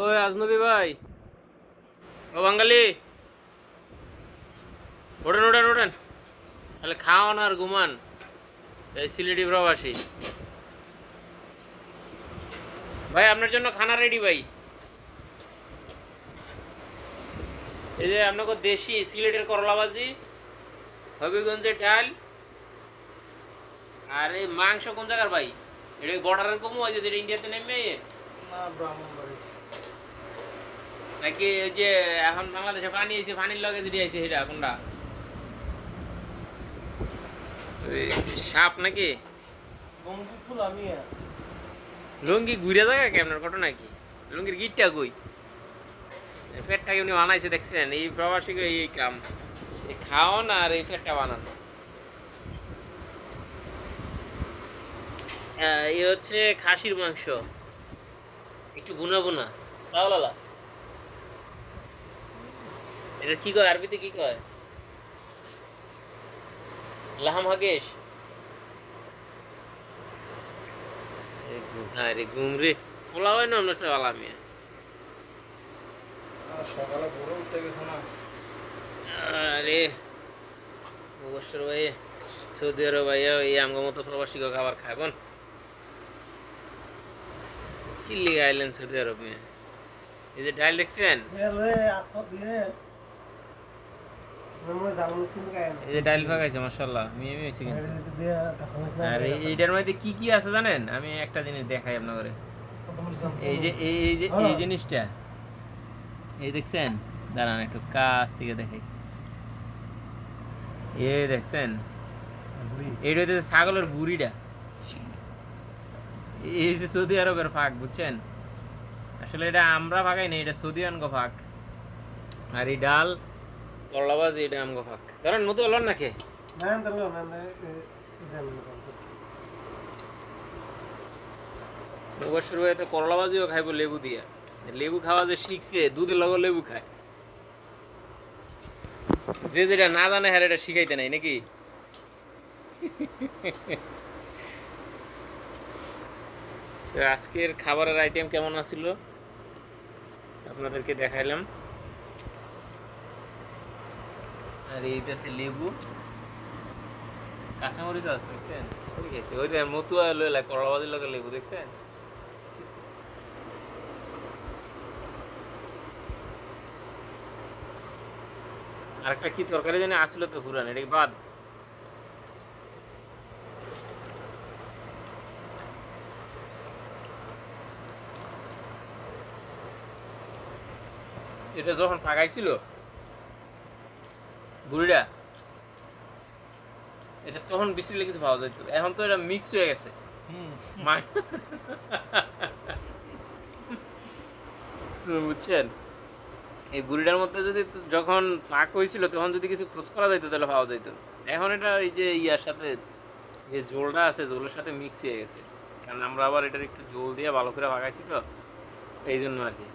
ওই আজনবী ভাই। ও বাঙালি। ওঠেন ওঠেন ওঠেন। তাহলে খাওয়ান আর ঘুমান। এই সিলেটি প্রবাসী। ভাই, আপনার জন্য খানা রেডি ভাই। এই যে আপনাকে দেশি সিলেটের করলা ভাজি হবিগঞ্জের ডাল, আর এই মাংস কোন জায়গার ভাই? এটা বর্ডারের কমু? হয় যে ইন্ডিয়াতে নেমে না ব্রাহ্মণবাড়ি নাকি ওই যে এখন বাংলাদেশে পানি এসে পানির লগে যেটি আছে সেটা কোনটা? সাপ নাকি? লুঙ্গি ঘুরে জায়গা কি আপনার ঘটনা কি? লুঙ্গির গিটটা কই? ফেটটা কেমনি বানাইছে দেখছেন? এই প্রবাসী এই কাম এই খাওয়ান আর এই ফেটটা বানানো। আহ, এই হচ্ছে খাসির মাংস। একটু বুনা বুনা। চাওলালা। এটা কি কয়? আরবিতে কি কয়? লাহাম হাগেশ। আরে ঘুমরে পোলা হয় না অন্যটা আলামিয়া সকালে ভোরে উঠতে গেছে না। আরে অবসর ভাই সৌদি আরব ভাইয়া এই আমগো মতো প্রবাসী খাবার খাবেন চিল্লি গাইলেন সৌদি আরব মেয়ে? এই যে ডাল দেখছেন? এই কি কি আছে জানেন? আমি একটা জিনিস দেখাই আপনাদের। এই যে এই যে এই জিনিসটা। এই দেখছেন? দাঁড়ান, একটু কাছ থেকে দেখাই। এই দেখছেন? এইটা হচ্ছে ছাগলের বুড়িটা। এই যে সৌদি আরবের ফাঁক, বুঝছেন? আসলে এটা আমরা ফাঁকাই না, এটা সৌদি আনগো ফাঁক। আর এই ডাল করলাবাজ এটা আমগো ফাঁক ধরেন মতো হলো নাকি? অবশ্যই হয়তো করলাবাজিও খাইবো লেবু দিয়া। লেবু খাওয়া যে শিখছে দুধের লগে লেবু খায়। যে যেটা না জানে হ্যাঁ এটা শিখাইতে নাই নাকি? আজকের খাবারের আইটেম কেমন আছিল? আপনাদেরকে দেখাইলাম। আর এইটা আছে লেবু। কাঁচামরিচ আছে, দেখছেন? আছে ওই যে মতুয়া লইলা করলাবাজির লগে লেবু, দেখছেন? আরেকটা কি তরকারি জানি আসলো তো ফুরান এটা বাদ এটা যখন ফাঁকাইছিল বুড়িটা এটা তখন বেশি কিছু পাওয়া যেত এখন তো এটা মিক্স হয়ে গেছে। বুঝছেন? এই বুড়িটার মধ্যে যদি যখন ফাঁক হয়েছিল তখন যদি কিছু খোঁজ করা যাইতো তাহলে পাওয়া যাইতো। এখন এটা এই যে ইয়ার সাথে যে জোলটা আছে জোলের সাথে মিক্স হয়ে গেছে। কারণ আমরা আবার এটার একটু জোল দিয়ে ভালো করে ভাগাইছি তো এই জন্য আর কি।